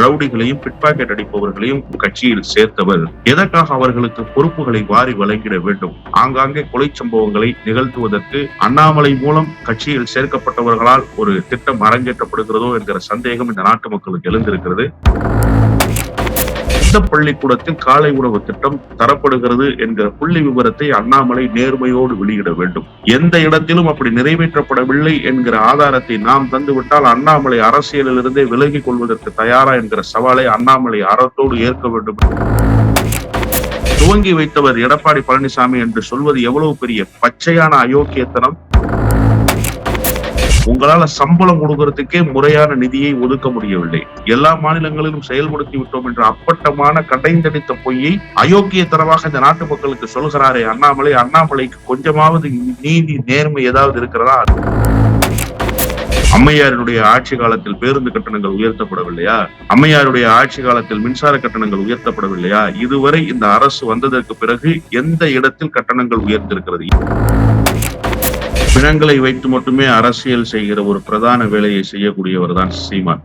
ரவுடிகளையும் pickpocket அடிப்பவர்களையும் கட்சியில் சேர்த்தவர். எதற்காக அவர்களுக்கு பொறுப்புகளை வாரி வழங்கிட வேண்டும்? ஆங்காங்கே கொலை சம்பவங்களை நிகழ்த்துவதற்கு அண்ணாமலை மூலம் கட்சியில் சேர்க்கப்பட்டவர்களால் ஒரு திட்டம் அரங்கேற்றப்படுகிறதோ என்கிற சந்தேகம் இந்த நாட்டு மக்களுக்கு எழுந்திருக்கிறது. எந்த பள்ளிக்கூடத்தில் காலை உணவு திட்டம் தரப்படுகிறது என்கிற புள்ளி விவரத்தை அண்ணாமலை நேர்மையோடு வெளியிட வேண்டும். எந்த இடத்திலும் அப்படி நிறைவேற்றப்படவில்லை என்கிற ஆதாரத்தை நாம் தந்துவிட்டால் அண்ணாமலை அரசியலிலிருந்தே விலகிக் கொள்வதற்கு தயாரா என்கிற சவாலை அண்ணாமலை அறத்தோடு ஏற்க வேண்டும். துவங்கி வைத்தவர் எடப்பாடி பழனிசாமி என்று சொல்வது எவ்வளவு பெரிய பச்சையான அயோக்கியத்தனம்? உங்களால சம்பளம் கொடுக்கறதுக்கே முறையான நிதியை ஒதுக்க முடியவில்லை. எல்லா மாநிலங்களிலும் செயல்படுத்தி விட்டோம் என்ற அப்பட்டமான கடைந்தடித்த பொய்யை அயோக்கியத்தனமாக இந்த நாட்டு மக்களுக்கு சொல்கிறாரே அண்ணாமலை அண்ணாமலைக்கு கொஞ்சமாவது நீதி நேர்மை ஏதாவது இருக்கிறதா? அம்மையாருடைய ஆட்சி காலத்தில் பேருந்து கட்டணங்கள் உயர்த்தப்படவில்லையா? அம்மையாருடைய ஆட்சி காலத்தில் மின்சார கட்டணங்கள் உயர்த்தப்படவில்லையா? இதுவரை இந்த அரசு வந்ததற்கு பிறகு எந்த இடத்தில் கட்டணங்கள் உயர்த்திருக்கிறது பிணங்களை வைத்து மட்டுமே அரசியல் செய்கிற ஒரு பிரதான வேலையை செய்யக்கூடியவர் தான் சீமான்.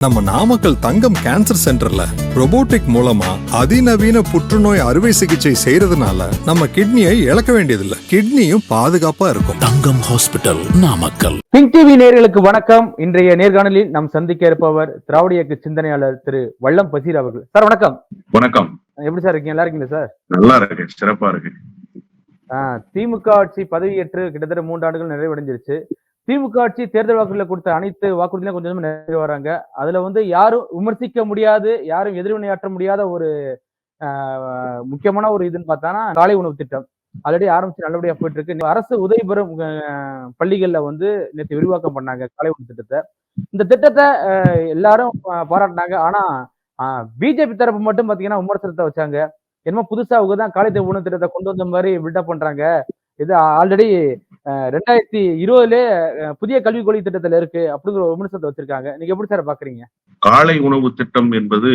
நம்ம நாமக்கல் தங்கம் கேன்சர் சென்டர்ல robotic மூலமா அதிநவீன புற்றுநோய் அறுவை சிகிச்சை செய்யறதுனால நம்ம கிட்னியை இழக்க வேண்டியதில்லை. கிட்னியும் பாதுகாப்பா இருக்கும். Thangam hospital Namakkal. Pink TV நேயர்களுக்கு வணக்கம். இன்றைய நேர்காணலில் நாம் சந்திக்க இருப்பவர் திராவிட இயக்க சிந்தனையாளர் திரு வல்லம் பசீர் அவர்கள். சார் வணக்கம். வணக்கம். எப்படி சார் இருக்கீங்க? நல்லா இருக்கீங்களா சார்? நல்லா இருக்கு சிறப்பா இருக்கு ஆஹ் திமுக ஆட்சி பதவியேற்று கிட்டத்தட்ட மூன்று ஆண்டுகள் நிறைவடைஞ்சிருச்சு. திமுக ஆட்சி தேர்தல் வாக்குறுதியில கொடுத்த அனைத்து வாக்குறுதிகளும் கொஞ்சம் கொஞ்சமா நிறைவு வராங்க. அதுல வந்து யாரும் விமர்சிக்க முடியாது யாரும் எதிர்வினையாற்ற முடியாத ஒரு முக்கியமான ஒரு இதுன்னு பார்த்தானா காலை உணவு திட்டம். ஆல்ரெடி ஆரம்பிச்சு நல்லபடியா போயிட்டு இருக்கு அரசு உதவி பெறும் பள்ளிகள்ல வந்து நேற்று விரிவாக்கம் பண்ணாங்க காலை உணவு திட்டத்தை. இந்த திட்டத்தை எல்லாரும் பாராட்டினாங்க. ஆனா பிஜேபி தரப்பு மட்டும் பாத்தீங்கன்னா விமர்சனத்தை வச்சாங்க. என்னமோ புதுசா அவங்க தான் காலை உணவு திட்டத்தை கொண்டு வந்த மாதிரி பில்டப் பண்றாங்க. இது ஆல்ரெடி ரெண்டாயிரத்தி இருபதுல புதிய கல்விக் கொள்கை திட்டத்துல இருக்கு அப்படிங்கிற ஒரு விமர்சனத்தை வச்சிருக்காங்க. நீங்க எப்படி சார் பாக்குறீங்க? காலை உணவு திட்டம் என்பது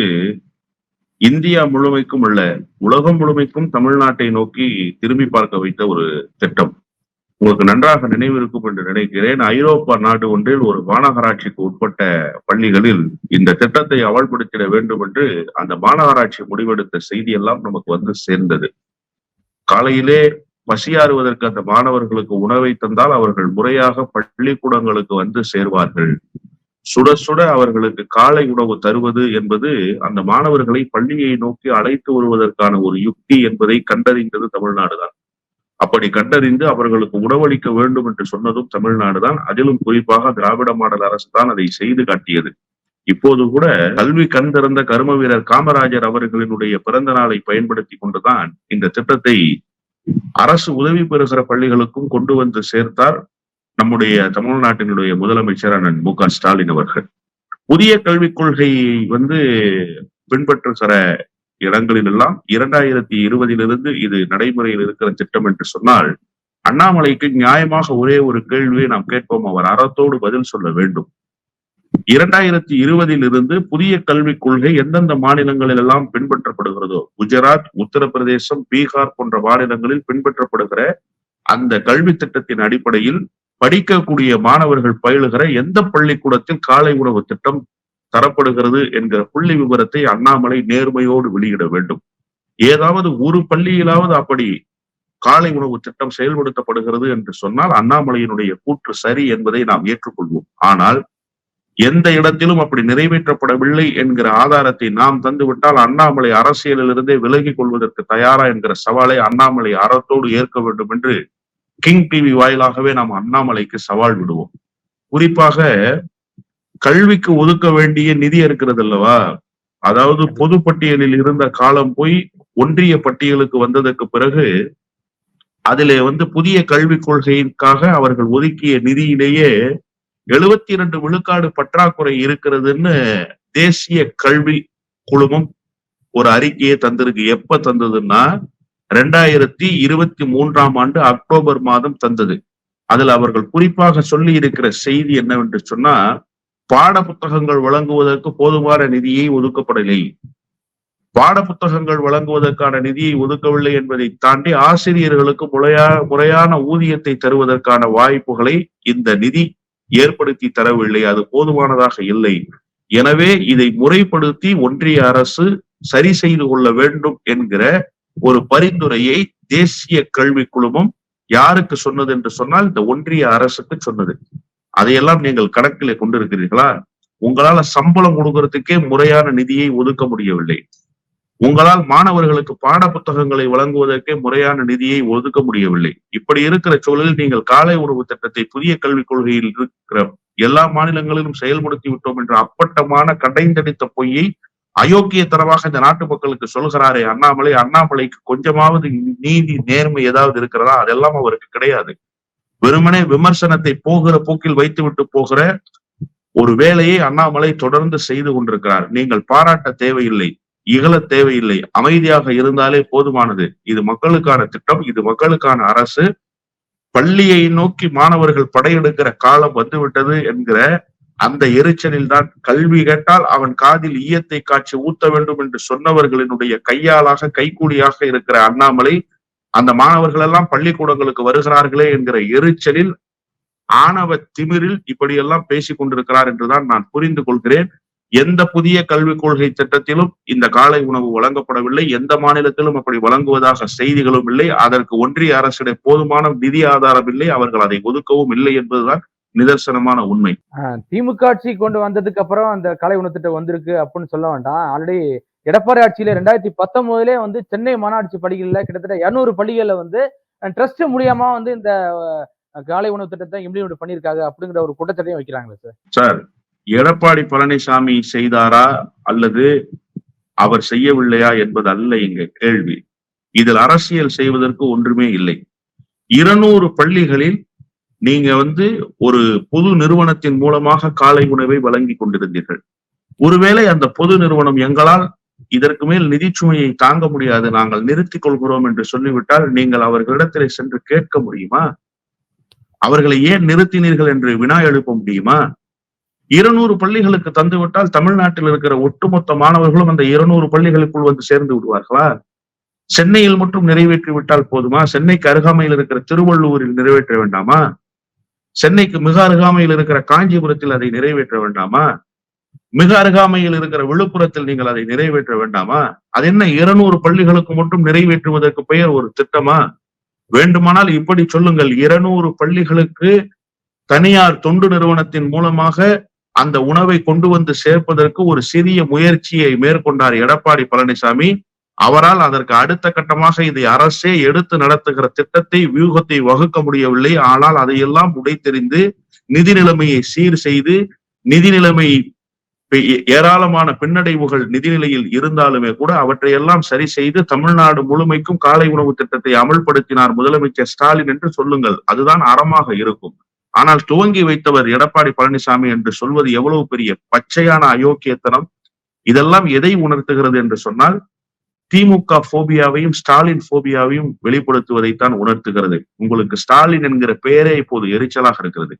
இந்தியா முழுமைக்கும் அல்ல உலகம் முழுமைக்கும் தமிழ்நாட்டை நோக்கி திரும்பி பார்க்க வைத்த ஒரு திட்டம். உங்களுக்கு நன்றாக நினைவிருக்கும் என்று நினைக்கிறேன். ஐரோப்பா நாடு ஒன்றில் ஒரு மாநகராட்சிக்கு உட்பட்ட பள்ளிகளில் இந்த திட்டத்தை அமல்படுத்திட வேண்டும் என்று அந்த மாநகராட்சி முடிவெடுத்த செய்தி எல்லாம் நமக்கு வந்து சேர்ந்தது. காலையிலே பசியாறுவதற்கு அந்த மாணவர்களுக்கு உணவை தந்தால் அவர்கள் முறையாக பள்ளிக்கூடங்களுக்கு வந்து சேர்வார்கள். சுட சுட அவர்களுக்கு காலை உணவு தருவது என்பது அந்த மாணவர்களை பள்ளியை நோக்கி அழைத்து வருவதற்கான ஒரு யுக்தி என்பதை கண்டறிந்தது தமிழ்நாடுதான். அப்படி கண்டறிந்து அவர்களுக்கு உணவளிக்க வேண்டும் என்று சொன்னதும் தமிழ்நாடுதான். அதிலும் குறிப்பாக திராவிட மாடல் அரசு தான் அதை செய்து காட்டியது. இப்போது கூட கல்வி கண் திறந்த கரும வீரர் காமராஜர் அவர்களினுடைய பிறந்த நாளை பயன்படுத்தி கொண்டுதான் இந்த திட்டத்தை அரசு உதவி பெறுகிற பள்ளிகளுக்கும் கொண்டு வந்து சேர்த்தார் நம்முடைய தமிழ்நாட்டினுடைய முதலமைச்சர் அண்ணன் மு க ஸ்டாலின் அவர்கள். புதிய கல்விக் கொள்கையை வந்து பின்பற்றுகிற இடங்களிலெல்லாம் இரண்டாயிரத்தி இருபதிலிருந்து இது நடைமுறையில் இருக்கிற திட்டம் என்று சொன்னால் அண்ணாமலைக்கு நியாயமாக ஒரே ஒரு கேள்வியை நாம் கேட்போம். அவர் அறத்தோடு பதில் சொல்ல வேண்டும். இரண்டாயிரத்தி இருபதில் இருந்து புதிய கல்விக் கொள்கை எந்தெந்த மாநிலங்களில் எல்லாம் பின்பற்றப்படுகிறதோ குஜராத் உத்தரப்பிரதேசம் பீகார் போன்ற மாநிலங்களில் பின்பற்றப்படுகிற அந்த கல்வி திட்டத்தின் அடிப்படையில் படிக்கக்கூடிய மாணவர்கள் பயிலுகிற எந்த பள்ளிக்கூடத்தில் காலை உணவு திட்டம் தரப்படுகிறது என்கிற புள்ளி விவரத்தை அண்ணாமலை நேர்மையோடு வெளியிட வேண்டும். ஏதாவது ஒரு பள்ளியிலாவது அப்படி காலை உணவு திட்டம் செயல்படுத்தப்படுகிறது என்று சொன்னால் அண்ணாமலையினுடைய கூற்று சரி என்பதை நாம் ஏற்றுக்கொள்வோம். ஆனால் எந்த இடத்திலும் அப்படி நிறைவேற்றப்படவில்லை என்கிற ஆதாரத்தை நாம் தந்துவிட்டால் அண்ணாமலை அரசியலில் இருந்தே விலகிக் கொள்வதற்கு தயாரா என்கிற சவாலை அண்ணாமலை அறத்தோடு ஏற்க வேண்டும் என்று கிங் டிவி வாயிலாகவே நாம் அண்ணாமலைக்கு சவால் விடுவோம். குறிப்பாக கல்விக்கு ஒதுக்க வேண்டிய நிதி இருக்கிறது அல்லவா? அதாவது பொது பட்டியலில் இருந்த காலம் போய் ஒன்றிய பட்டியலுக்கு வந்ததற்கு பிறகு அதிலே வந்து புதிய கல்விக் கொள்கைக்காக அவர்கள் ஒதுக்கிய நிதியிலேயே எழுபத்தி இரண்டு விழுக்காடு பற்றாக்குறை இருக்கிறதுன்னு தேசிய கல்வி குழுமம் ஒரு அறிக்கையை தந்திருக்கு. எப்ப தந்ததுன்னா ரெண்டாயிரத்தி இருபத்தி மூன்றாம் ஆண்டு அக்டோபர் மாதம் தந்தது. அதுல அவர்கள் குறிப்பாக சொல்லி இருக்கிற செய்தி என்னவென்று சொன்னா பாட புத்தகங்கள் வழங்குவதற்கு போதுமான நிதியை ஒதுக்கப்படவில்லை பாட புத்தகங்கள் வழங்குவதற்கான நிதியை ஒதுக்கவில்லை என்பதை தாண்டி ஆசிரியர்களுக்கு முறையா முறையான ஊதியத்தை தருவதற்கான வாய்ப்புகளை இந்த நிதி ஏற்படுத்தி தரவில்லை. அது போதுமானதாக இல்லை. எனவே இதை முறைப்படுத்தி ஒன்றிய அரசு சரி செய்து கொள்ள வேண்டும் என்கிற ஒரு பரிந்துரையை தேசிய கல்விக் குழுமம் யாருக்கு சொன்னது என்று சொன்னால் இந்த ஒன்றிய அரசுக்கு சொன்னது. அதையெல்லாம் நீங்கள் கணக்கிலே கொண்டிருக்கிறீர்களா? உங்களால சம்பளம் கொடுக்கறதுக்கே முறையான நிதியை ஒதுக்க முடியவில்லை. உங்களால் மாணவர்களுக்கு பாட புத்தகங்களை வழங்குவதற்கே முறையான நிதியை ஒதுக்க முடியவில்லை. இப்படி இருக்கிற சூழலில் நீங்கள் காலை உணவு திட்டத்தை புதிய கல்விக் கொள்கையில் இருக்கிற எல்லா மாநிலங்களிலும் செயல்படுத்தி விட்டோம் என்ற அப்பட்டமான கடைந்தடித்த பொய்யை அயோக்கியத்தனமாக இந்த நாட்டு மக்களுக்கு சொல்கிறாரே அண்ணாமலை. அண்ணாமலைக்கு கொஞ்சமாவது நீதி நேர்மை ஏதாவது இருக்கிறதா? அதெல்லாம் அவருக்கு கிடையாது. வெறுமனே விமர்சனத்தை போகிற போக்கில் வைத்துவிட்டு போகிற ஒரு வேலையை அண்ணாமலை தொடர்ந்து செய்து கொண்டிருக்கிறார். நீங்கள் பாராட்ட தேவையில்லை இகழ தேவையில்லை அமைதியாக இருந்தாலே போதுமானது. இது மக்களுக்கான திட்டம் இது மக்களுக்கான அரசு. பள்ளியை நோக்கி மாணவர்கள் படையெடுக்கிற காலம் வந்துவிட்டது என்கிற அந்த எரிச்சலில் தான் கல்வி கேட்டால் அவன் காதில் ஈயத்தை காட்சி ஊத்த வேண்டும் என்று சொன்னவர்களினுடைய கையாளாக கைக்கூலியாக இருக்கிற அண்ணாமலை அந்த மாணவர்கள் எல்லாம் பள்ளிக்கூடங்களுக்கு வருகிறார்களே என்கிற எரிச்சலில் ஆணவ திமிரில் இப்படியெல்லாம் பேசிக் கொண்டிருக்கிறார் என்றுதான் நான் புரிந்து கொள்கிறேன். எந்த புதிய கல்விக் கொள்கை திட்டத்திலும் இந்த காலை உணவு வழங்கப்படவில்லை. எந்த மாநிலத்திலும் அப்படி வழங்குவதாக செய்திகளும் இல்லை. அதற்கு ஒன்றிய அரசிடம் போதுமான நிதி ஆதாரம் இல்லை. அவர்கள் அதை ஒதுக்கவும் இல்லை என்பதுதான் நிதர்சனமான உண்மை. திமுக ஆட்சி கொண்டு வந்ததுக்கு அப்புறம் அந்த கலை உணவு திட்டம் வந்திருக்கு அப்படின்னு சொல்ல வேண்டாம். ஆல்ரெடி எடப்பாடி ஆட்சியில ரெண்டாயிரத்தி பத்தொன்பதுலே வந்து சென்னை மாநாட்சி பள்ளிகள்ல கிட்டத்தட்ட இரநூறு பள்ளிகளில் வந்து ட்ரஸ்ட் மூலியமா வந்து இந்த காலை உணவு திட்டத்தை இம்ப்ளிமெண்ட் பண்ணியிருக்காங்க அப்படிங்கிற ஒரு குற்றச்சாட்டையும் வைக்கிறாங்களே சார். சார் எடப்பாடி பழனிசாமி செய்தாரா அல்லது அவர் செய்யவில்லையா என்பது அல்ல இங்க கேள்வி. இதில் அரசியல் செய்வதற்கு ஒன்றுமே இல்லை. இருநூறு பள்ளிகளில் நீங்க வந்து ஒரு பொது நிறுவனத்தின் மூலமாக காலை உணவை வழங்கி கொண்டிருந்தீர்கள். ஒருவேளை அந்த பொது நிறுவனம் எங்களால் இதற்கு மேல் நிதிச்சுமையை தாங்க முடியாது. நாங்கள் நிறுத்திக் கொள்கிறோம் என்று சொல்லிவிட்டால் நீங்கள் அவர்களிடத்திலே சென்று கேட்க முடியுமா? அவர்களை ஏன் நிறுத்தினீர்கள் என்று வினா எழுப்ப முடியுமா? இருநூறு பள்ளிகளுக்கு தந்துவிட்டால் தமிழ்நாட்டில் இருக்கிற ஒட்டுமொத்த மாணவர்களும் அந்த இருநூறு பள்ளிகளுக்குள் வந்து சேர்ந்து விடுவார்களா? சென்னையில் மட்டும் நிறைவேற்றி விட்டால் போதுமா? சென்னைக்கு அருகாமையில் இருக்கிற திருவள்ளூரில் நிறைவேற்ற வேண்டாமா? சென்னைக்கு மிக அருகாமையில் இருக்கிற காஞ்சிபுரத்தில் அதை நிறைவேற்ற வேண்டாமா? மிக அருகாமையில் இருக்கிற விழுப்புரத்தில் நீங்கள் அதை நிறைவேற்ற வேண்டாமா? அது என்ன இருநூறு பள்ளிகளுக்கு மட்டும் நிறைவேற்றுவதற்கு பெயர் ஒரு திட்டமா? வேண்டுமானால் இப்படி சொல்லுங்கள். இருநூறு பள்ளிகளுக்கு தனியார் தொண்டு நிறுவனத்தின் மூலமாக அந்த உணவை கொண்டு வந்து சேர்ப்பதற்கு ஒரு சிறிய முயற்சியை மேற்கொண்டார் எடப்பாடி பழனிசாமி. அவரால் அதற்கு அடுத்த கட்டமாக இதை அரசே எடுத்து நடத்துகிற திட்டத்தை வியூகத்தை வகுக்க முடியவில்லை. ஆனால் அதையெல்லாம் உடைத்தெறிந்து நிதி நிலைமையை சீர் செய்து நிதி நிலைமை ஏராளமான பின்னடைவுகள் நிதிநிலையில் இருந்தாலுமே கூட அவற்றையெல்லாம் சரி செய்து தமிழ்நாடு முழுமைக்கும் காலை உணவு திட்டத்தை அமல்படுத்தினார் முதலமைச்சர் ஸ்டாலின் என்று சொல்லுங்கள். அதுதான் அறமாக இருக்கும். ஆனால் துவங்கி வைத்தவர் எடப்பாடி பழனிசாமி என்று சொல்வது எவ்வளவு பெரிய பச்சையான அயோக்கியத்தனம். இதெல்லாம் எதை உணர்த்துகிறது என்று சொன்னால் திமுக போபியாவையும் ஸ்டாலின் போபியாவையும் வெளிப்படுத்துவதைத்தான் உணர்த்துகிறது. உங்களுக்கு ஸ்டாலின் என்கிற பெயரே இப்போது எரிச்சலாக இருக்கிறது.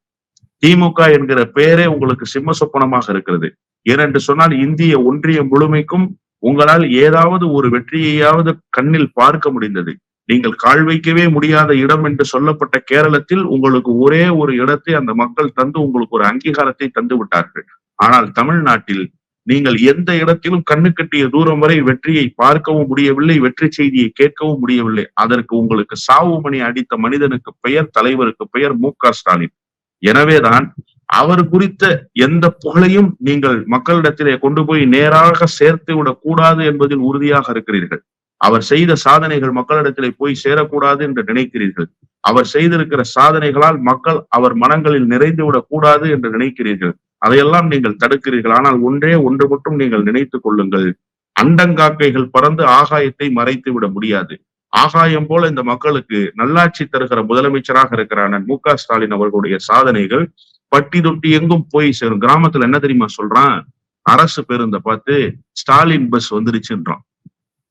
திமுக என்கிற பெயரே உங்களுக்கு சிம்ம சொப்பனமாக இருக்கிறது. ஏனென்று சொன்னால் இந்திய ஒன்றியம் முழுமைக்கும் உங்களால் ஏதாவது ஒரு வெற்றியையாவது கண்ணில் பார்க்க முடிந்தது. நீங்கள் கால் வைக்கவே முடியாத இடம் என்று சொல்லப்பட்ட கேரளத்தில் உங்களுக்கு ஒரே ஒரு இடத்தை அந்த மக்கள் தந்து உங்களுக்கு ஒரு அங்கீகாரத்தை தந்து விட்டார்கள். ஆனால் தமிழ்நாட்டில் நீங்கள் எந்த இடத்திலும் கண்ணு கட்டிய தூரம் வரை வெற்றியை பார்க்கவும் முடியவில்லை வெற்றி செய்தியை கேட்கவும் முடியவில்லை. அதற்கு உங்களுக்கு சாவு மணி அடித்த மனிதனுக்கு பெயர் தலைவருக்கு பெயர் மு க ஸ்டாலின். எனவேதான் அவர் குறித்த எந்த புகழையும் நீங்கள் மக்களிடத்திலே கொண்டு போய் நேராக சேர்த்து விடக் கூடாது என்பதில் உறுதியாக இருக்கிறீர்கள். அவர் செய்த சாதனைகள் மக்களிடத்திலே போய் சேரக்கூடாது என்று நினைக்கிறீர்கள். அவர் செய்திருக்கிற சாதனைகளால் மக்கள் அவர் மனங்களில் நிறைந்து விடக் கூடாது என்று நினைக்கிறீர்கள். அதையெல்லாம் நீங்கள் தடுக்கிறீர்கள். ஆனால் ஒன்றே ஒன்று மட்டும் நீங்கள் நினைத்துக் கொள்ளுங்கள். அண்டங்காக்கைகள் பறந்து ஆகாயத்தை மறைத்து விட முடியாது. ஆகாயம் போல இந்த மக்களுக்கு நல்லாட்சி தருகிற முதலமைச்சராக இருக்கிற அண்ணன் மு க ஸ்டாலின் அவர்களுடைய சாதனைகள் பட்டி தொட்டி எங்கும் போய் சேரும். கிராமத்துல என்ன தெரியுமா சொல்றான்? அரசு பேருந்தை பார்த்து ஸ்டாலின் பஸ் வந்துருச்சுன்றான்.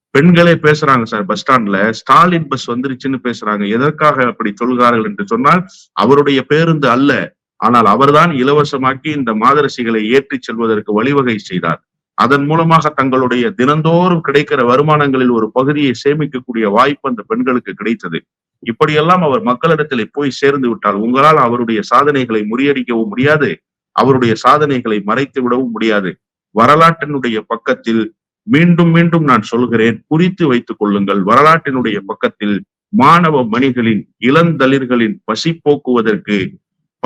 பெண்களே பேசுறாங்க சார் பஸ் ஸ்டாண்ட்ல ஸ்டாலின் பஸ் வந்துருச்சுன்னு பேசுறாங்க. எதற்காக அப்படி சொல்கிறார்கள்? என்று சொன்னால் அவருடைய பேருந்து அல்ல. ஆனால் அவர்தான் இலவசமாக்கி இந்த மாதரசிகளை ஏற்றிச் செல்வதற்கு வழிவகை செய்தார். அதன் மூலமாக தங்களுடைய தினந்தோறும் கிடைக்கிற வருமானங்களில் ஒரு பகுதியை சேமிக்கக்கூடிய வாய்ப்பு அந்த பெண்களுக்கு கிடைத்தது. இப்படியெல்லாம் அவர் மக்களிடத்தில் போய் சேர்ந்து விட்டால் உங்களால் அவருடைய சாதனைகளை முறியடிக்கவும் முடியாது அவருடைய சாதனைகளை மறைத்து விடவும் முடியாது. வரலாற்றினுடைய பக்கத்தில் மீண்டும் மீண்டும் நான் சொல்கிறேன் குறித்து வைத்துக் கொள்ளுங்கள். வரலாற்றினுடைய பக்கத்தில் மாணவ மணிகளின் இளந்தளிர்களின் பசி போக்குவதற்கு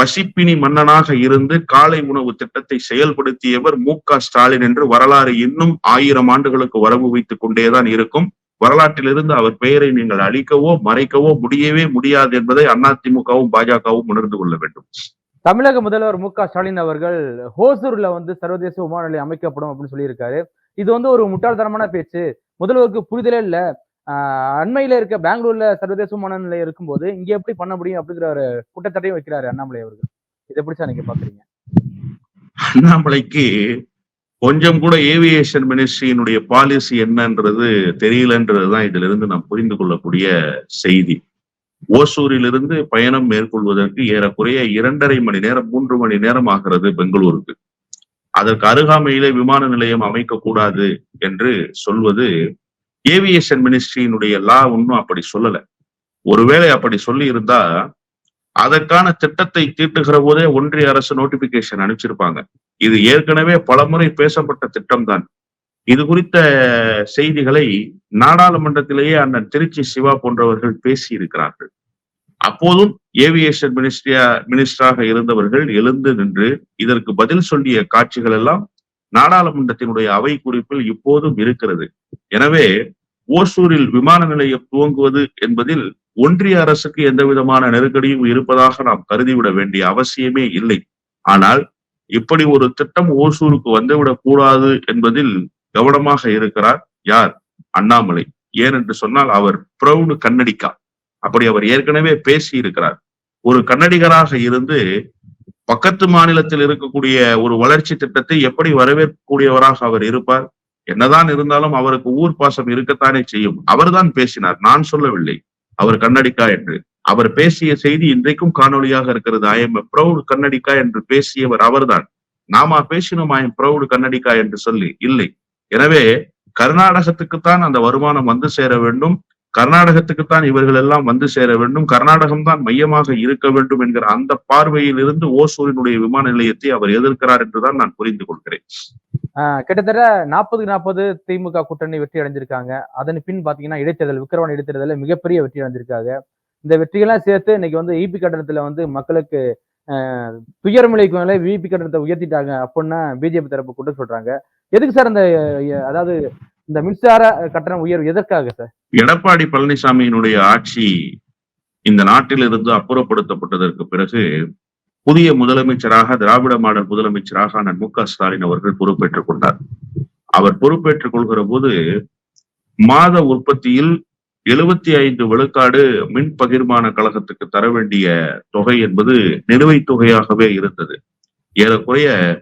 பசிப்பினி மன்னனாக இருந்து காலை உணவு திட்டத்தை செயல்படுத்தியவர் மு க ஸ்டாலின் என்று வரலாறு இன்னும் ஆயிரம் ஆண்டுகளுக்கு வரவு வைத்துக் கொண்டேதான் இருக்கும். வரலாற்றிலிருந்து அவர் பெயரை நீங்கள் அழிக்கவோ மறைக்கவோ முடியவே முடியாது என்பதை அதிமுகவும் பாஜகவும் உணர்ந்து கொள்ள வேண்டும். தமிழக முதல்வர் மு க ஸ்டாலின் அவர்கள் ஹோசூர்ல வந்து சர்வதேச விமான நிலையம் அமைக்கப்படும் அப்படின்னு சொல்லியிருக்காரு. இது வந்து ஒரு முட்டாள்தனமான பேச்சு. முதல்வருக்கு புரிதலே இல்ல. அண்மையில இருக்க பெங்களூர்ல சர்வதேச விமான நிலையம் இருக்கும்போது இங்க எப்படி பண்ண முடியும் அப்படிங்கிற ஒரு குற்றச்சாட்டையும் வைக்கிறாரு அண்ணாமலை அவர்கள். இதை எப்படி சார் நீங்க பாக்குறீங்க? அண்ணாமலைக்கு கொஞ்சம் கூட ஏவியேஷன் மினிஸ்ட்ரியினுடைய பாலிசி என்னன்றது தெரியலன்றதுதான் இதுல இருந்து நாம் புரிந்து கொள்ளக்கூடிய செய்தி. ஓசூரிலிருந்து பயணம் மேற்கொள்வதற்கு ஏறக்குறைய இரண்டரை மணி நேரம் மூன்று மணி நேரம் ஆகிறது பெங்களூருக்கு. அதற்கு அருகாமையிலே விமான நிலையம் அமைக்க கூடாது என்று சொல்வது ஏவியேஷன் மினிஸ்ட்ரியினுடைய லா ஒன்றும் அப்படி சொல்லல. ஒருவேளை அப்படி சொல்லி இருந்தா அதற்கான திட்டத்தை தீட்டுகிற போதே ஒன்றிய அரசு நோட்டிபிகேஷன் அனுப்பிச்சிருப்பாங்க. இது ஏற்கனவே பலமுறை பேசப்பட்ட திட்டம்தான். இது குறித்த செய்திகளை நாடாளுமன்றத்திலேயே அண்ணன் திருச்சி சிவா போன்றவர்கள் பேசி இருக்கிறார்கள் அப்போதும் ஏவியேஷன் மினிஸ்ட்ரியா மினிஸ்டராக இருந்தவர்கள் எழுந்து நின்று இதற்கு பதில் சொல்லிய காட்சிகள் எல்லாம் நாடாளுமன்றத்தினுடைய அவை குறிப்பில் இப்போதும் இருக்கிறது. எனவே ஓசூரில் விமான நிலையம் துவங்குவது என்பதில் ஒன்றிய அரசுக்கு எந்த விதமான நெருக்கடியும் இருப்பதாக நாம் கருதிவிட வேண்டிய அவசியமே இல்லை. ஆனால் இப்படி ஒரு திட்டம் ஓசூருக்கு வந்துவிடக் கூடாது என்பதில் கவனமாக இருக்கிறார் யார்? அண்ணாமலை. ஏனென்று சொன்னால் அவர் பிரௌடு கன்னடிக்கா அப்படி அவர் ஏற்கனவே பேசி இருக்கிறார் ஒரு கன்னடிகராக இருந்து பக்கத்து மாநிலத்தில் இருக்கக்கூடிய ஒரு வளர்ச்சி திட்டத்தை எப்படி வரவேற்கக்கூடியவராக அவர் இருப்பார்? என்னதான் இருந்தாலும் அவருக்கு ஊர் பாசம் இருக்கத்தானே செய்யும். அவர்தான் பேசினார். நான் சொல்லவில்லை. அவர் கண்ணடிக்கா என்று. அவர் பேசிய செய்தி இன்றைக்கும் காணொளியாக இருக்கிறது. ஐ எம் ப்ரௌட் கண்ணடிக்கா என்று பேசியவர் அவர்தான். நாமா பேசினோம் ஐ எம் ப்ரௌடு கண்ணடிக்கா என்று சொல்லி. இல்லை. எனவே கர்நாடகத்துக்குத்தான் அந்த வருமானம் வந்து சேர வேண்டும். கர்நாடகத்துக்குத்தான் இவர்கள் எல்லாம் வந்து சேர வேண்டும். கர்நாடகம் தான் மையமாக இருக்க வேண்டும் என்கிற அந்த பார்வையில் இருந்து ஓசூரினுடைய விமான நிலையத்தை அவர் எதிர்க்கிறார் என்றுதான் நான் புரிந்து கொள்கிறேன். கிட்டத்தட்ட நாற்பதுக்கு நாற்பது திமுக கூட்டணி வெற்றி அடைஞ்சிருக்காங்க. அதன் பின் பாத்தீங்கன்னா இடைத்தேர்தல் விக்கிரவாணி இடைத்தேர்தலில் மிகப்பெரிய வெற்றி அடைஞ்சிருக்காங்க. இந்த வெற்றியெல்லாம் சேர்த்து இன்னைக்கு வந்து இபி கட்டணத்துல வந்து மக்களுக்கு ஆஹ் மேலே விபி கட்டணத்தை உயர்த்திட்டாங்க அப்படின்னா பிஜேபி தரப்பு கொண்டு சொல்றாங்க. எதுக்கு சார் அந்த அதாவது இந்த மின்சார கட்டணம் உயர்வு எதற்காக சார்? எடப்பாடி பழனிசாமியினுடைய ஆட்சி இந்த நாட்டிலிருந்து அப்புறப்படுத்தப்பட்டதற்கு பிறகு புதிய முதலமைச்சராக திராவிட மாடல் முதலமைச்சராக அண்ணன் மு க ஸ்டாலின் அவர்கள் பொறுப்பேற்றுக் கொண்டார். அவர் பொறுப்பேற்றுக் கொள்கிற போது மாத உற்பத்தியில் எழுபத்தி ஐந்து விழுக்காடு மின் பகிர்மான கழகத்துக்கு தர வேண்டிய தொகை என்பது நிலுவைத் தொகையாகவே இருந்தது. ஏறக்குறைய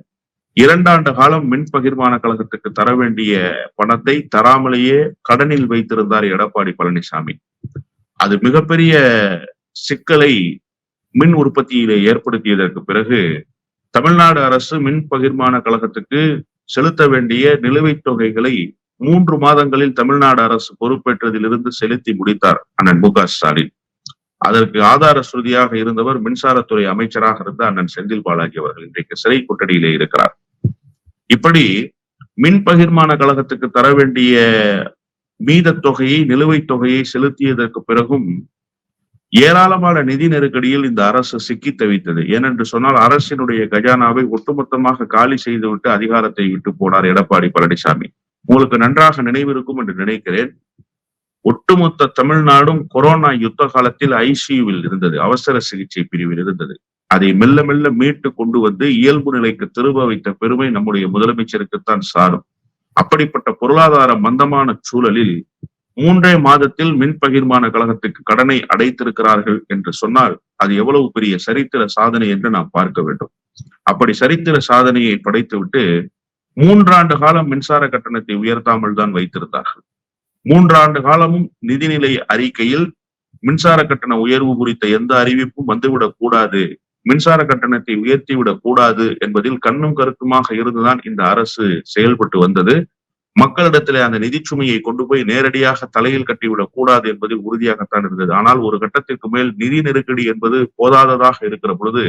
இரண்டாண்டு காலம் மின் பகிர்மான கழகத்துக்கு தர வேண்டிய பணத்தை தராமலேயே கடனில் வைத்திருந்தார் எடப்பாடி பழனிசாமி. அது மிகப்பெரிய சிக்கலை மின் உற்பத்தியிலே ஏற்படுத்தியதற்கு பிறகு தமிழ்நாடு அரசு மின் பகிர்மான கழகத்துக்கு செலுத்த வேண்டிய நிலுவைத் தொகைகளை மூன்று மாதங்களில் தமிழ்நாடு அரசு பொறுப்பேற்றதிலிருந்து செலுத்தி முடித்தார் அண்ணன் மு க ஸ்டாலின். அதற்கு ஆதார சுருதியாக இருந்தவர் மின்சாரத்துறை அமைச்சராக இருந்த அண்ணன் செந்தில் பாலாஜி அவர்கள் இன்றைக்கு சிறை கொட்டடியிலே இருக்கிறார். இப்படி மின் பகிர்மான கழகத்துக்கு தர வேண்டிய மீத தொகையை நிலுவைத் தொகையை செலுத்தியதற்கு பிறகும் ஏராளமான நிதி நெருக்கடியில் இந்த அரசு சிக்கி தவித்தது ஏனென்று சொன்னால் அரசினுடைய கஜானாவை ஒட்டுமொத்தமாக காலி செய்துவிட்டு அதிகாரத்தை விட்டு போனார் எடப்பாடி பழனிசாமி. உங்களுக்கு நன்றாக நினைவிருக்கும் என்று நினைக்கிறேன். ஒட்டுமொத்த தமிழ்நாடும் கொரோனா யுத்த காலத்தில் ஐசியூவில் இருந்தது. அவசர சிகிச்சை பிரிவில் இருந்தது. அதை மெல்ல மெல்ல மீட்டு கொண்டு வந்து இயல்பு நிலைக்கு திரும்ப வைத்த பெருமை நம்முடைய முதலமைச்சருக்குத்தான் சாரும். அப்படிப்பட்ட பொருளாதார மந்தமான சூழலில் மூன்றே மாதத்தில் மின் பகிர்மான கழகத்துக்கு கடனை அடைத்திருக்கிறார்கள் என்று சொன்னால் அது எவ்வளவு பெரிய சரித்திர சாதனை என்று நாம் பார்க்க வேண்டும். அப்படி சரித்திர சாதனையை படைத்துவிட்டு மூன்றாண்டு காலம் மின்சார கட்டணத்தை உயர்த்தாமல் தான் வைத்திருந்தார்கள். மூன்றாண்டு காலமும் நிதிநிலை அறிக்கையில் மின்சார கட்டண உயர்வு குறித்த எந்த அறிவிப்பும் வந்துவிடக் கூடாது மின்சார கட்டணத்தை உயர்த்திவிடக் கூடாது என்பதில் கண்ணும் கருத்துமாக இருந்துதான் இந்த அரசு செயல்பட்டு வந்தது. மக்களிடத்திலே அந்த நிதிச்சுமையை கொண்டு போய் நேரடியாக தலையில் கட்டிவிடக் கூடாது என்பதில் உறுதியாகத்தான் இருந்தது. ஆனால் ஒரு கட்டத்திற்கு மேல் நிதி நெருக்கடி என்பது போதாததாக இருக்கிற பொழுது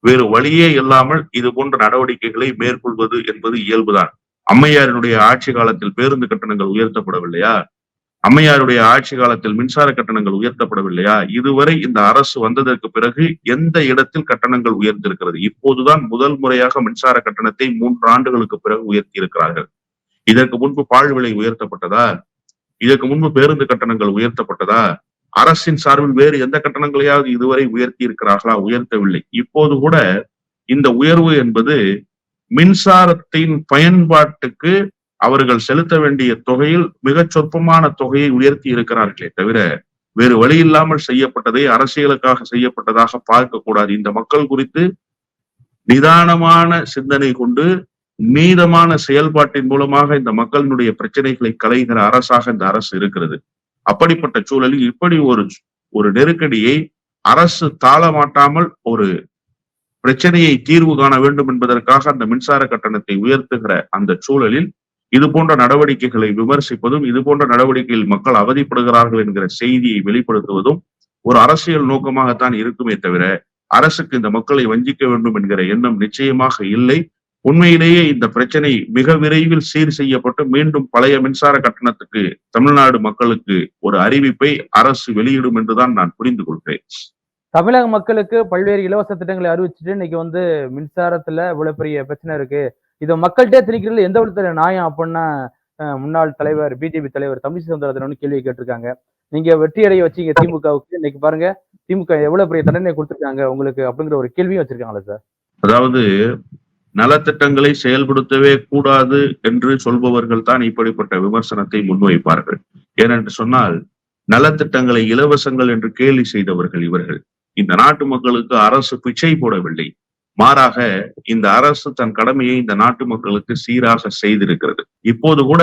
வேறு வழியே இல்லாமல் இது போன்ற நடவடிக்கைகளை மேற்கொள்வது என்பது இயல்புதான். அம்மையாரினுடைய ஆட்சி காலத்தில் பேருந்து கட்டணங்கள் உயர்த்தப்படவில்லையா? அம்மையாருடைய ஆட்சி காலத்தில் மின்சார கட்டணங்கள் உயர்த்தப்படவில்லையா? இதுவரை இந்த அரசு வந்ததற்கு பிறகு எந்த இடத்தில் கட்டணங்கள் உயர்ந்திருக்கிறது? இப்போதுதான் முதல் முறையாக மின்சார கட்டணத்தை மூன்று ஆண்டுகளுக்கு பிறகு உயர்த்தி இருக்கிறார்கள் இதற்கு முன்பு பால் விலை உயர்த்தப்பட்டதா இதற்கு முன்பு பேருந்து கட்டணங்கள் உயர்த்தப்பட்டதா அரசின் சார்பில் வேறு எந்த கட்டணங்களையாவது இதுவரை உயர்த்தி இருக்கிறார்களா உயர்த்தவில்லை. இப்போது கூட இந்த உயர்வு என்பது மின்சாரத்தின் பயன்பாட்டுக்கு அவர்கள் செலுத்த வேண்டிய தொகையில் மிகச் சொற்பமான தொகையை உயர்த்தி இருக்கிறார்களே தவிர வேறு வழி இல்லாமல் செய்யப்பட்டதை அரசியலுக்காக செய்யப்பட்டதாக பார்க்க கூடாது இந்த மக்கள் குறித்து நிதானமான சிந்தனை கொண்டு நீதமான செயல்பாட்டின் மூலமாக இந்த மக்களினுடைய பிரச்சனைகளை கலைகிற அரசாக இந்த அரசு இருக்கிறது. அப்படிப்பட்ட சூழலில் இப்படி ஒரு ஒரு நெருக்கடியை அரசு தாளமாட்டாமல் ஒரு பிரச்சனையை தீர்வு காண வேண்டும் என்பதற்காக அந்த மின்சார கட்டணத்தை உயர்த்துகிற அந்த சூழலில் இது போன்ற நடவடிக்கைகளை விமர்சிப்பதும் இது போன்ற நடவடிக்கையில் மக்கள் அவதிப்படுகிறார்கள் என்கிற செய்தியை வெளிப்படுத்துவதும் ஒரு அரசியல் நோக்கமாகத்தான் இருக்குமே தவிர அரசுக்கு இந்த மக்களை வஞ்சிக்க வேண்டும் என்கிற எண்ணம் நிச்சயமாக இல்லை. உண்மையிலேயே இந்த பிரச்சனை மிக விரைவில் சீர் செய்யப்பட்டு மீண்டும் பழைய மின்சார கட்டணத்துக்கு தமிழ்நாடு மக்களுக்கு ஒரு அறிவிப்பை அரசு வெளியிடும் என்றுதான் நான் புரிந்து கொள்கிறேன். தமிழக மக்களுக்கு பல்வேறு இலவச திட்டங்களை அறிவிச்சுட்டு இன்னைக்கு வந்து மின்சாரத்துல இவ்வளவு பெரிய பிரச்சனை இருக்கு. இதை மக்கள்கிட்ட திணிக்கிறது எந்த விதத்துல நியாயம் அப்படின்னா முன்னாள் தலைவர் பிஜேபி தலைவர் தமிழிசை சவுந்தரராஜன் வந்து கேள்வி கேட்டிருக்காங்க. நீங்க வெற்றி அடைய வச்சீங்க திமுகவுக்கு இன்னைக்கு பாருங்க. திமுக எவ்வளவு பெரிய தண்டனை கொடுத்திருக்காங்க உங்களுக்கு அப்படிங்கிற ஒரு கேள்வியும் வச்சிருக்காங்களா சார்? அதாவது நலத்திட்டங்களை செயல்படுத்தவே கூடாது என்று சொல்பவர்கள் தான் இப்படிப்பட்ட விமர்சனத்தை முன்வைப்பார்கள். ஏனென்று சொன்னால் நலத்திட்டங்களை இலவசங்கள் என்று கேலி செய்தவர்கள் இவர்கள். இந்த நாட்டு மக்களுக்கு அரசு பிச்சை போடவில்லை. மாறாக இந்த அரசு தன் கடமையை இந்த நாட்டு மக்களுக்கு சீராக செய்திருக்கிறது. இப்போது கூட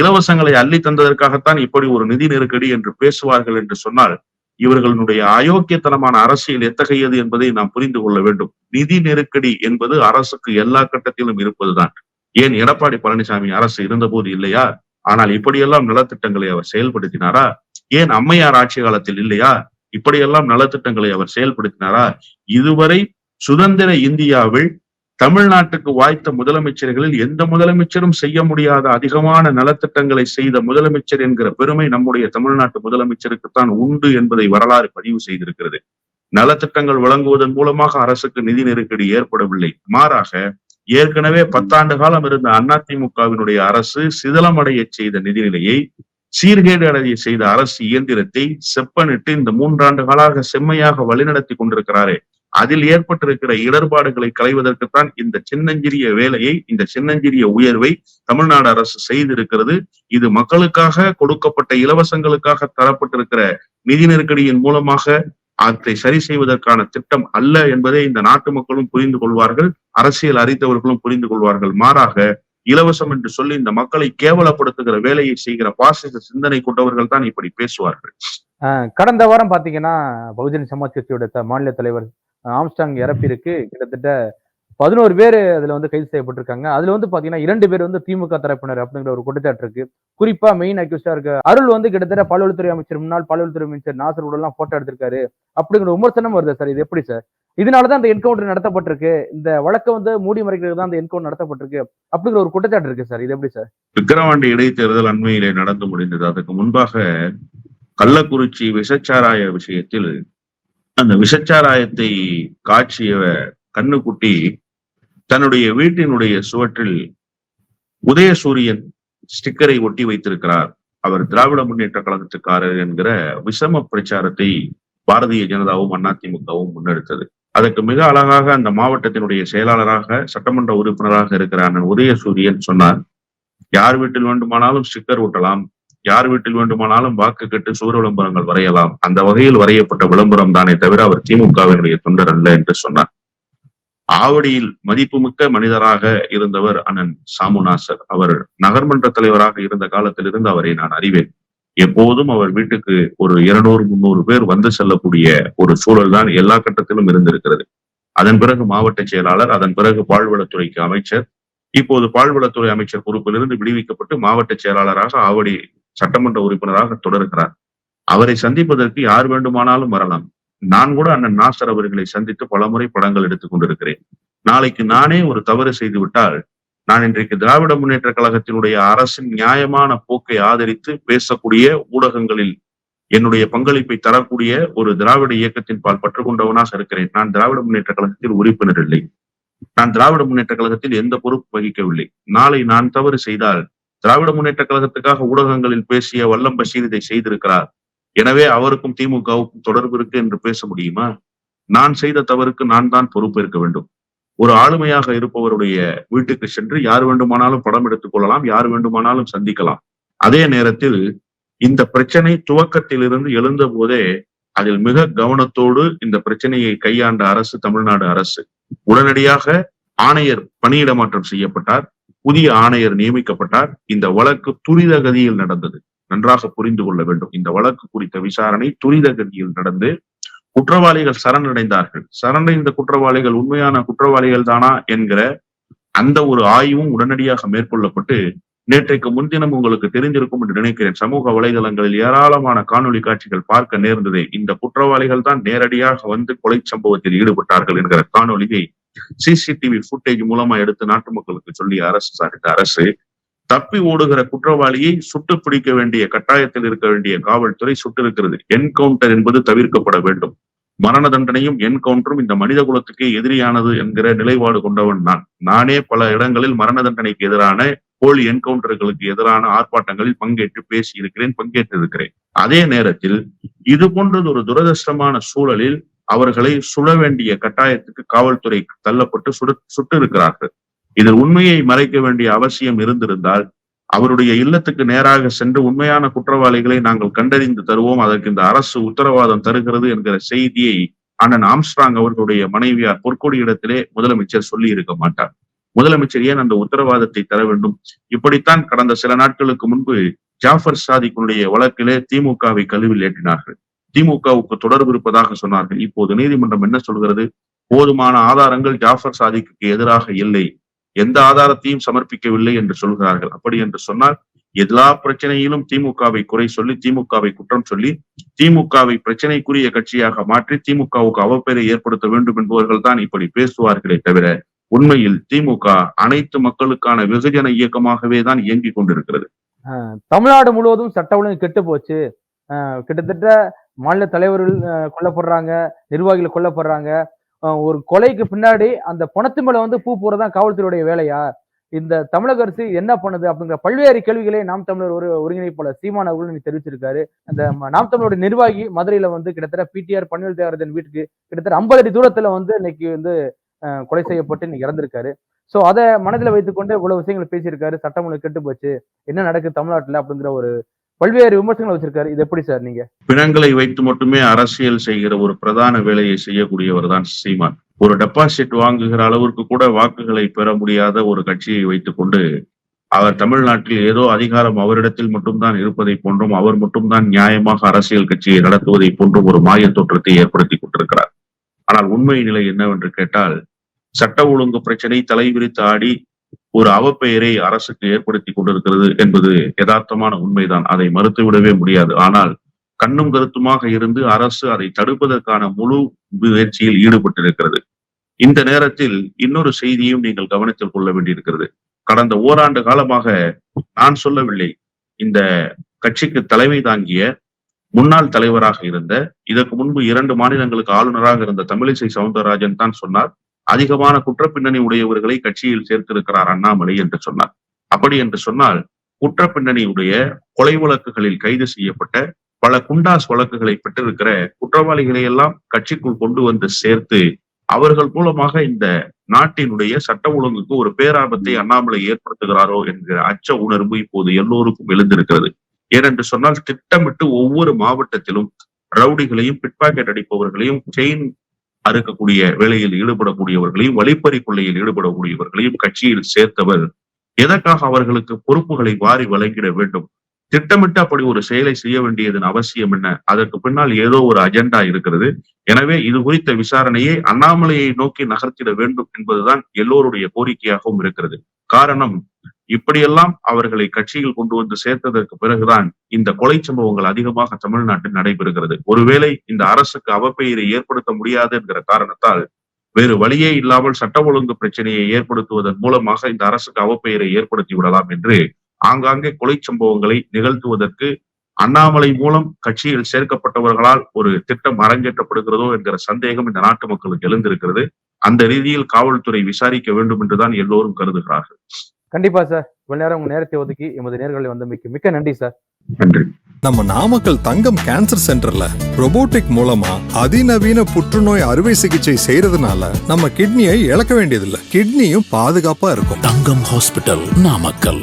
இலவசங்களை அள்ளி தந்ததற்காகத்தான் இப்படி ஒரு நிதி நெருக்கடி என்று பேசுவார்கள் என்று சொன்னால் இவர்களுடைய அயோக்கியத்தனமான அரசியல் எத்தகையது என்பதை நாம் புரிந்து கொள்ள வேண்டும். நிதி நெருக்கடி என்பது அரசுக்கு எல்லா கட்டத்திலும் இருப்பதுதான். ஏன் எடப்பாடி பழனிசாமி அரசு இருந்தபோது இல்லையா? ஆனால் இப்படியெல்லாம் நலத்திட்டங்களை அவர் செயல்படுத்தினாரா? ஏன் அம்மையார் ஆட்சி காலத்தில் இல்லையா? இப்படியெல்லாம் நலத்திட்டங்களை அவர் செயல்படுத்தினாரா? இதுவரை சுதந்திர இந்தியாவில் தமிழ்நாட்டுக்கு வாய்த்த முதலமைச்சர்களில் எந்த முதலமைச்சரும் செய்ய முடியாத அதிகமான நலத்திட்டங்களை செய்த முதலமைச்சர் என்கிற பெருமை நம்முடைய தமிழ்நாட்டு முதலமைச்சருக்குத்தான் உண்டு என்பதை வரலாறு பதிவு செய்திருக்கிறது. நலத்திட்டங்கள் வழங்குவதன் மூலமாக அரசுக்கு நிதி நெருக்கடி ஏற்படவில்லை. மாறாக ஏற்கனவே பத்தாண்டு காலம் இருந்த அதிமுகவினுடைய அரசு சிதலமடைய செய்த நிதிநிலையை சீர்கேடு அடைய செய்த அரசு இயந்திரத்தை செப்பனிட்டு இந்த மூன்றாண்டு காலாக செம்மையாக வழிநடத்தி கொண்டிருக்கிறாரே. அதில் ஏற்பட்டிருக்கிற இடர்பாடுகளை களைவதற்குத்தான் இந்த சின்னஞ்சிறிய வேலையை இந்த சின்னஞ்சிறிய உயர்வை தமிழ்நாடு அரசு செய்திருக்கிறது. இது மக்களுக்காக கொடுக்கப்பட்ட இலவசங்களுக்காக தரப்பட்டிருக்கிற நிதி நெருக்கடியின் மூலமாக அதை சரி செய்வதற்கான திட்டம் அல்ல என்பதை இந்த நாட்டு மக்களும் புரிந்து கொள்வார்கள் அரசியல் அறிந்தவர்களும் புரிந்து கொள்வார்கள். மாறாக இலவசம் என்று சொல்லி இந்த மக்களை கேவலப்படுத்துகிற வேலையை செய்கிற பாசிச சிந்தனை கொண்டவர்கள் தான் இப்படி பேசுவார்கள். கடந்த வாரம் பாத்தீங்கன்னா பகுஜன் சமாஜ் கட்சியோட மாநில தலைவர் ஆம்ஸ்டாங் இறப்பிற்கு கிட்டத்தட்ட பதினோரு பேர் அதுல வந்து கைது செய்யப்பட்டிருக்காங்க. அதுல வந்து பாத்தீங்கன்னா இரண்டு பேர் வந்து திமுக தரப்பினர் அப்படிங்கிற ஒரு குற்றச்சாட்டு இருக்கு. குறிப்பா மெயின் அக்யூஸ்டா இருக்க அருள் வந்து கிட்டத்தட்ட பால்வளத்துறை அமைச்சர் முன்னாள் பால்வளத்துறை அமைச்சர் நாசர் உடலாம் போட்டோ எடுத்திருக்காரு. அப்படிங்கிற விமர்சனம் வருது சார் இது எப்படி சார் இதனாலதான் இந்த என்கவுண்டர் நடத்தப்பட்டிருக்கு. இந்த வழக்கை வந்து மூடி மறைக்கிறது தான் இந்த என்கவுண்டர் நடத்தப்பட்டிருக்கு. அப்படிங்கிற ஒரு குற்றச்சாட்டு இருக்கு சார் இது எப்படி சார் விக்கிரவாண்டி இடைத்தேர்தல் அண்மையிலே நடந்து முடிந்தது. அதுக்கு முன்பாக கள்ளக்குறிச்சி விஷச்சாராய விஷயத்தில் அந்த விஷச்சாராயத்தை காட்சிய கண்ணுக்குட்டி தன்னுடைய வீட்டினுடைய சுவற்றில் உதயசூரியன் ஸ்டிக்கரை ஒட்டி வைத்திருக்கிறார். அவர் திராவிட முன்னேற்ற கழகத்துக்காரர் என்கிற விஷம பிரச்சாரத்தை பாரதிய ஜனதாவும் அதிமுகவும் முன்னெடுத்தது. அதற்கு மிக அழகாக அந்த மாவட்டத்தினுடைய செயலாளராக சட்டமன்ற உறுப்பினராக இருக்கிற அண்ணன் உதயசூரியன் சொன்னார் யார் வீட்டில் வேண்டுமானாலும் ஸ்டிக்கர் ஒட்டலாம் யார் வீட்டில் வேண்டுமானாலும் வாக்கு கட்டு சுவர் விளம்பரங்கள் வரையலாம். அந்த வகையில் வரையப்பட்ட விளம்பரம் தானே தவிர அவர் திமுகவினுடைய தொண்டர் அல்ல என்று சொன்னார். ஆவடியில் மதிப்புமிக்க மனிதராக இருந்தவர் அண்ணன் சாமுநாசர். அவர் நகர்மன்ற தலைவராக இருந்த காலத்திலிருந்து அவரை நான் அறிவேன். எப்போதும் அவர் வீட்டுக்கு ஒரு இருநூறு முன்னூறு பேர் வந்து செல்லக்கூடிய ஒரு சூழல் தான் எல்லா கட்டத்திலும் இருந்திருக்கிறது. அதன் பிறகு மாவட்ட செயலாளர் அதன் பிறகு பால்வளத்துறைக்கு அமைச்சர். இப்போது பால்வளத்துறை அமைச்சர் பொறுப்பிலிருந்து விடுவிக்கப்பட்டு மாவட்ட செயலாளராக ஆவடி சட்டமன்ற உறுப்பினராக தொடர்கிறார். அவரை சந்திப்பதற்கு யார் வேண்டுமானாலும் வரலாம். நான் கூட அண்ணன் நாசர் அவர்களை சந்தித்து பலமுறை படங்கள் எடுத்துக் கொண்டிருக்கிறேன். நாளைக்கு நானே ஒரு தவறு செய்து விட்டால் நான் இன்றைக்கு திராவிட முன்னேற்ற கழகத்தினுடைய அரசின் நியாயமான போக்கை ஆதரித்து பேசக்கூடிய ஊடகங்களில் என்னுடைய பங்களிப்பை தரக்கூடிய ஒரு திராவிட இயக்கத்தின் பால் பற்று கொண்டவனாக இருக்கிறேன். நான் திராவிட முன்னேற்ற கழகத்தில் உறுப்பினர் இல்லை. நான் திராவிட முன்னேற்ற கழகத்தில் எந்த பொறுப்பு வகிக்கவில்லை. நாளை நான் தவறு செய்தால் திராவிட முன்னேற்ற கழகத்துக்காக ஊடகங்களில் பேசிய வல்லம் பஷீர் இதை செய்திருக்கிறார். எனவே அவருக்கும் திமுகவுக்கும் தொடர்பு இருக்கு என்று பேச முடியுமா? நான் செய்த தவறுக்கு நான் தான் பொறுப்பேற்க வேண்டும். ஒரு ஆளுமையாக இருப்பவருடைய வீட்டுக்கு சென்று யார் வேண்டுமானாலும் படம் எடுத்துக் கொள்ளலாம் யார் வேண்டுமானாலும் சந்திக்கலாம். அதே நேரத்தில் இந்த பிரச்சனை துவக்கத்திலிருந்து எழுந்த போதே அதில் மிக கவனத்தோடு இந்த பிரச்சனையை கையாண்ட அரசு தமிழ்நாடு அரசு உடனடியாக ஆணையர் பணியிட மாற்றம் செய்யப்பட்டார். புதிய ஆணையர் நியமிக்கப்பட்டார். இந்த வழக்கு துரித கதியில் நடந்தது. நன்றாக புரிந்து கொள்ள வேண்டும். இந்த வழக்கு குறித்த விசாரணை துரித கதியில் நடந்து குற்றவாளிகள் சரணடைந்தார்கள். சரணடைந்த குற்றவாளிகள் உண்மையான குற்றவாளிகள் தானா என்கிற அந்த ஒரு ஆய்வும் உடனடியாக மேற்கொள்ளப்பட்டு நேற்றைக்கு முன்தினம் உங்களுக்கு தெரிந்திருக்கும் என்று நினைக்கிறேன். சமூக வலைதளங்களில் ஏராளமான காணொளி காட்சிகள் பார்க்க நேர்ந்ததே. இந்த குற்றவாளிகள் தான் நேரடியாக வந்து கொலை சம்பவத்தில் ஈடுபட்டார்கள் என்கிற காணொலியை சிசிடிவி ஃபுட்டேஜ் மூலமா எடுத்து நாட்டு மக்களுக்கு சொல்லி அரசு சாரித்த அரசு தப்பி ஓடுகிற குற்றவாளியை சுட்டு பிடிக்க வேண்டிய கட்டாயத்தில் இருக்க வேண்டிய காவல்துறை சுட்டு இருக்கிறது என்கவுண்டர் என்பது தவிர்க்கப்பட வேண்டும். மரண தண்டனையும் என்கவுண்டரும் இந்த மனித குலத்துக்கே எதிரியானது என்கிற நிலைப்பாடு கொண்டவன் நான். நானே பல இடங்களில் மரண தண்டனைக்கு எதிரான போலி என்கவுண்டர்களுக்கு எதிரான ஆர்ப்பாட்டங்களில் பங்கேற்று பேசி இருக்கிறேன் பங்கேற்றிருக்கிறேன். அதே நேரத்தில் இது போன்றது ஒரு துரதிருஷ்டமான சூழலில் அவர்களை சுட வேண்டிய கட்டாயத்துக்கு காவல்துறை தள்ளப்பட்டு சுட சுட்டு இருக்கிறார்கள் இதில் உண்மையை மறைக்க வேண்டிய அவசியம் இருந்திருந்தால் அவருடைய இல்லத்துக்கு நேராக சென்று உண்மையான குற்றவாளிகளை நாங்கள் கண்டறிந்து தருவோம். அதற்கு இந்த அரசு உத்தரவாதம் தருகிறது என்கிற செய்தியை அண்ணன் ஆம்ஸ்ட்ராங் அவர்களுடைய மனைவியார் பொற்கொடி இடத்திலே முதலமைச்சர் சொல்லி இருக்க மாட்டார். முதலமைச்சர் ஏன் அந்த உத்தரவாதத்தை தர வேண்டும்? இப்படித்தான் கடந்த சில நாட்களுக்கு முன்பு ஜாஃபர் சாதிக்குடைய வழக்கிலே திமுகவை கழுவில் ஏற்றினார்கள். திமுகவுக்கு தொடர்பு இருப்பதாக சொன்னார்கள். இப்போது நீதிமன்றம் என்ன சொல்கிறது? போதுமான ஆதாரங்கள் ஜாஃபர் சாதிக்கு எதிராக இல்லை. எந்த ஆதாரத்தையும் சமர்ப்பிக்கவில்லை என்று சொல்கிறார்கள். அப்படி என்று சொன்னால் எல்லா பிரச்சனையிலும் திமுகவை குறை சொல்லி திமுகவை குற்றம் சொல்லி திமுகவை பிரச்சனைக்குரிய கட்சியாக மாற்றி திமுகவுக்கு அவப்பெயரை ஏற்படுத்த வேண்டும் என்பவர்கள் தான் இப்படி பேசுவார்களே தவிர உண்மையில் திமுக அனைத்து மக்களுக்கான வெகுஜன இயக்கமாகவே தான் இயங்கிக் கொண்டிருக்கிறது. தமிழ்நாடு முழுவதும் சட்ட ஒழுங்கு கெட்டு போச்சு. கிட்டத்தட்ட மாநில தலைவர்கள் கொல்லப்படுறாங்க நிர்வாகிகள் கொல்லப்படுறாங்க. ஒரு கொலைக்கு பின்னாடி அந்த பணத்து மேல வந்து பூ போறதான் காவல்துறையுடைய வேலையா? இந்த தமிழக அரசு என்ன பண்ணுது அப்படிங்கிற பல்வேறு கேள்விகளை நாம் தமிழர் ஒரு ஒருங்கிணைப்பாளர் சீமான் அவர்கள் தெரிவிச்சிருக்காரு. அந்த நாம் தமிழருடைய நிர்வாகி மதுரையில வந்து கிட்டத்தட்ட பிடிஆர் பன்னியல் தேவரதன் வீட்டுக்கு கிட்டத்தட்ட ஐம்பது அடி தூரத்துல வந்து இன்னைக்கு வந்து கொலை செய்யப்பட்டு இன்னைக்கு இறந்திருக்காரு. சோ அதை மனதில் வைத்துக்கொண்டு இவ்வளவு விஷயங்கள் பேசியிருக்காரு. சட்டம் ஒழுங்கு கெட்டு போச்சு. என்ன நடக்குது தமிழ்நாட்டில் அப்படிங்கிற ஒரு பல்வேறு விமர்சனங்கள் வச்சிருக்காரு. இது எப்படி சார் நீங்க? பிணங்களை வைத்து மட்டுமே அரசியல் செய்கிற ஒரு பிரதான வேலையை செய்யக்கூடியவர் தான் சீமான். ஒரு டெபாசிட் வாங்குகிற அளவிற்கு கூட வாக்குகளை பெற முடியாத ஒரு கட்சியை வைத்துக்கொண்டு அவர் தமிழ்நாட்டில் ஏதோ அதிகாரம் அவரிடத்தில் மட்டும்தான் இருப்பதை போன்றும் அவர் மட்டும்தான் நியாயமாக அரசியல் கட்சியை நடத்துவதை போன்றும் ஒரு மாய தோற்றத்தை ஏற்படுத்தி கொண்டிருக்கிறார். ஆனால் உண்மை நிலை என்னவென்று கேட்டால் சட்ட ஒழுங்கு பிரச்சனை தலைவிரித்து ஆடி ஒரு அவப்பெயரை அரசுக்கு ஏற்படுத்தி கொண்டிருக்கிறது என்பது யதார்த்தமான உண்மைதான். அதை மறுத்துவிடவே முடியாது. ஆனால் கண்ணும் கருத்துமாக இருந்து அரசு அதை தடுப்பதற்கான முழு முயற்சியில் ஈடுபட்டிருக்கிறது. இந்த நேரத்தில் இன்னொரு செய்தியும் நீங்கள் கவனத்தில் கொள்ள வேண்டியிருக்கிறது. கடந்த ஓராண்டு காலமாக நான் சொல்லவில்லை. இந்த கட்சிக்கு தலைமை தாங்கிய முன்னாள் தலைவராக இருந்த இதற்கு முன்பு இரண்டு மாநிலங்களுக்கு ஆளுநராக இருந்த தமிழிசை சவுந்தரராஜன் தான் சொன்னார். அதிகமான குற்றப்பின்னணி உடையவர்களை கட்சியில் சேர்த்திருக்கிறார் அண்ணாமலை என்று சொன்னார். அப்படி என்று சொன்னால் குற்றப்பின்னணியுடைய கொலை வழக்குகளில் கைது செய்யப்பட்ட பல குண்டாஸ் வழக்குகளை பெற்றிருக்கிற குற்றவாளிகளை எல்லாம் கட்சிக்குள் கொண்டு வந்து சேர்த்து அவர்கள் மூலமாக இந்த நாட்டினுடைய சட்ட ஒழுங்குக்கு ஒரு பேராபத்தை அண்ணாமலை ஏற்படுத்துகிறாரோ என்கிற அச்ச உணர்வு இப்போது எல்லோருக்கும் எழுந்திருக்கிறது. ஏனென்று சொன்னால் திட்டமிட்டு ஒவ்வொரு மாவட்டத்திலும் ரவுடிகளையும் பிட்பாக்கெட் அடிப்பவர்களையும் செயின் அறுக்கக்கூடிய வேலையில் ஈடுபடக்கூடியவர்களையும் வழிப்பறி கொள்ளையில் ஈடுபடக்கூடியவர்களையும் கட்சியில் சேர்த்தவர். எதற்காக அவர்களுக்கு பொறுப்புகளை வாரி வழங்கிட வேண்டும்? திட்டமிட்டு அப்படி ஒரு செயலை செய்ய வேண்டியதன் அவசியம் என்ன? அதற்கு பின்னால் ஏதோ ஒரு அஜெண்டா இருக்கிறது. எனவே இது குறித்த விசாரணையை அண்ணாமலையை நோக்கி நகர்த்திட வேண்டும் என்பதுதான் எல்லோருடைய கோரிக்கையாகவும் இருக்கிறது. காரணம் இப்படியெல்லாம் அவர்களை கட்சியில் கொண்டு வந்து சேர்த்ததற்கு பிறகுதான் இந்த கொலை சம்பவங்கள் அதிகமாக தமிழ்நாட்டில் நடைபெறுகிறது. ஒருவேளை இந்த அரசுக்கு அவப்பெயரை ஏற்படுத்த முடியாது என்கிற காரணத்தால் வேறு வழியே இல்லாமல் சட்ட ஒழுங்கு பிரச்சனையை ஏற்படுத்துவதன் மூலமாக இந்த அரசுக்கு அவப்பெயரை ஏற்படுத்தி விடலாம் என்று ஆங்காங்கே கொலை சம்பவங்களை நிகழ்த்துவதற்கு அண்ணாமலை மூலம் கட்சியில் சேர்க்கப்பட்டவர்களால் ஒரு திட்டம் அரங்கேற்றப்படுகிறதோ என்கிற சந்தேகம் இந்த நாட்டு மக்களுக்கு எழுந்திருக்கிறது. அந்த ரீதியில் காவல்துறை விசாரிக்க வேண்டும் என்றுதான் எல்லோரும் கருதுகிறார்கள். கண்டிப்பா சார். இவ்வளவு நேரம் உங்க நேரத்தை ஒதுக்கி எமது நேர்களை வந்தமைக்கு மிக்க நன்றி சார். நன்றி. நம்ம நாமக்கல் தங்கம் கேன்சர் சென்டர்ல robotic மூலமா அதிநவீன புற்றுநோய் அறுவை சிகிச்சை செய்யறதுனால நம்ம கிட்னியை இழக்க வேண்டியதில்லை. கிட்னியும் பாதுகாப்பா இருக்கும். தங்கம் ஹாஸ்பிட்டல் நாமக்கல்.